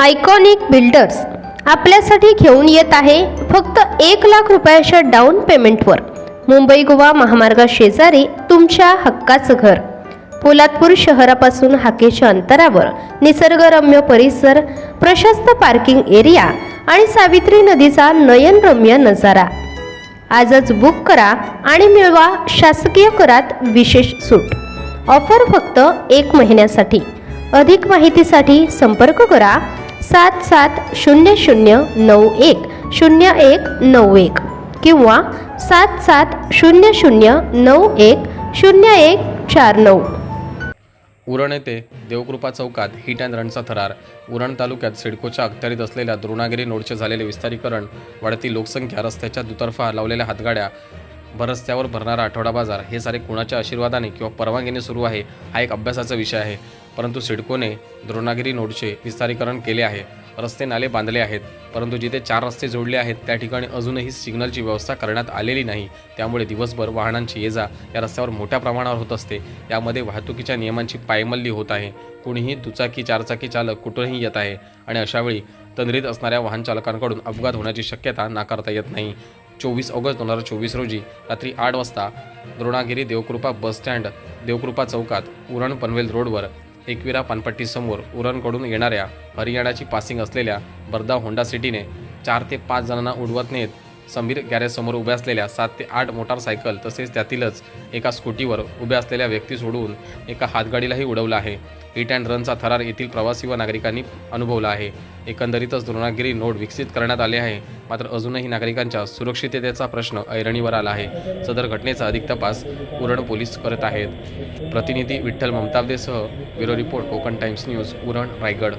Iconic builders आपल्यासाठी घेऊन येत आहे फक्त एक लाख रुपयाच्या डाऊन पेमेंटवर मुंबई गोवा महामार्गा शेजारी तुमच्या हक्काचं घर. पोलादपूर शहरापासून हाकेच्या अंतरावर निसर्गरम्य परिसर प्रशस्त पार्किंग एरिया आणि सावित्री नदीचा नयनरम्य नजारा. आजच बुक करा आणि मिळवा शासकीय करात विशेष सूट. ऑफर फक्त एक महिन्यासाठी. अधिक माहितीसाठी संपर्क करा सात सात शून्य शून्य नऊ एक शून्य एक नऊ एक किंवा सात सात शून्य शून्य नऊ एक शून्य एक चार नऊ. उरण येथे देवकृपा चौकात हिट अँड रनचा थरार. उरण तालुक्यात सिडकोच्या अखत्यारीत असलेल्या द्रोणागिरी नोडचे झालेले विस्तारीकरण वाढती लोकसंख्या रस्त्याच्या दुतर्फा लावलेल्या हातगाड्या भरस्त्यावर भरणारा आठवडा बाजार हे सारे कुणाच्या आशीर्वादाने किंवा परवानगीने सुरू आहे हा एक अभ्यासाचा विषय आहे. परंतु सिडकोने द्रोणागिरी नोडचे विस्तारीकरण केले आहे. रस्ते नाले बांधले आहेत. परंतु जिथे चार रस्ते जोडले आहेत त्या ठिकाणी अजूनही सिग्नलची व्यवस्था करण्यात आलेली नाही. त्यामुळे दिवसभर वाहनांची ये जा या रस्त्यावर मोठ्या प्रमाणावर होत असते. यामध्ये वाहतुकीच्या नियमांची पायमल्ली होत आहे. कुणीही दुचाकी चारचाकी चालक कुठूनही येत आहे. आणि अशावेळी तंद्रीत असणाऱ्या वाहन चालकांकडून अपघात होण्याची शक्यता नाकारता येत नाही. चोवीस ऑगस्ट दोन हजार चोवीस रोजी रात्री आठ वाजता द्रोणागिरी देवकृपा बसस्टँड देवकृपा चौकात उरण पनवेल रोडवर एकविरा पानपट्टीसमोर उरणकडून येणाऱ्या हरियाणाची पासिंग असलेल्या बर्दा होंडा सिटीने चार ते पाच जणांना उडवत नेत समीर गॅरेजसमोर उभ्या असलेल्या सात ते आठ मोटारसायकल तसेच त्यातीलच एका स्कूटीवर उभ्या असलेल्या व्यक्ती सोडून एका हातगाडीलाही उडवलं आहे. हिट अँड रनचा थरार येथील प्रवासी व नागरिकांनी अनुभवला आहे. एकंदरीतच द्रोणागिरी नोड विकसित करण्यात आले आहे. मात्र अजूनही नागरिकांच्या सुरक्षिततेचा प्रश्न ऐरणीवर आला आहे. सदर घटनेचा अधिक तपास उरण पोलीस करत आहेत. प्रतिनिधी Vitthal ममतावदेसह bureau report Konkan times news Uran Raigad.